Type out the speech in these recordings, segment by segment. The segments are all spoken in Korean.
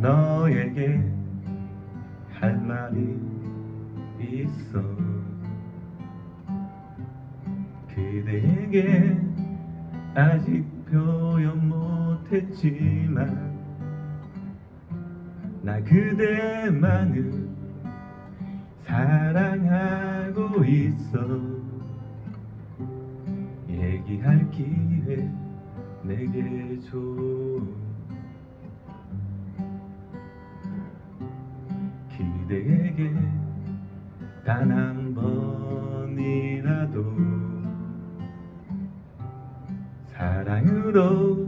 너에게 할 말이 있어. 그대에게 아직 표현 못했지만 나 그대만을 사랑하고 있어. 얘기할 기회 내게 줘 그대에게 단 한 번이라도 사랑으로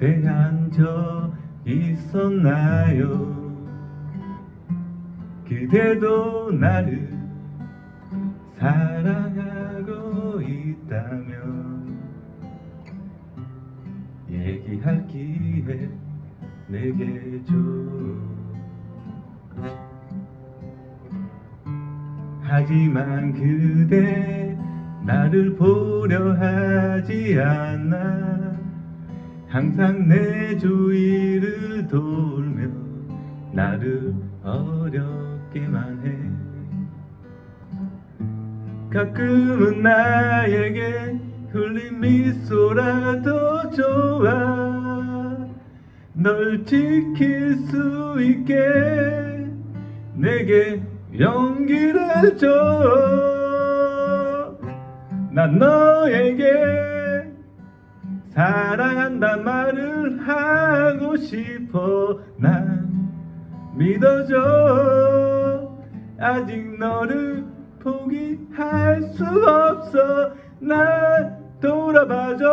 대한 적 있었나요? 그대도 나를 사랑하고 있다면 얘기할 기회 내게 줘 하지만 그대 나를 보려 하지 않아. 항상 내 주위를 돌며 나를 어렵게만 해. 가끔은 나에게 흘린 미소라도 좋아 널 지킬 수 있게 내게 용기를 줘난 너에게 사랑한단 말을 하고 싶어. 난 믿어줘. 아직 너를 포기할 수 없어. 날 돌아봐줘.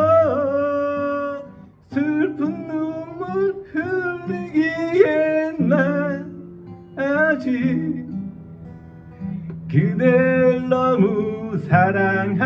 슬픈 눈물 흘리기엔 난 아직 그댈 너무 사랑하니까.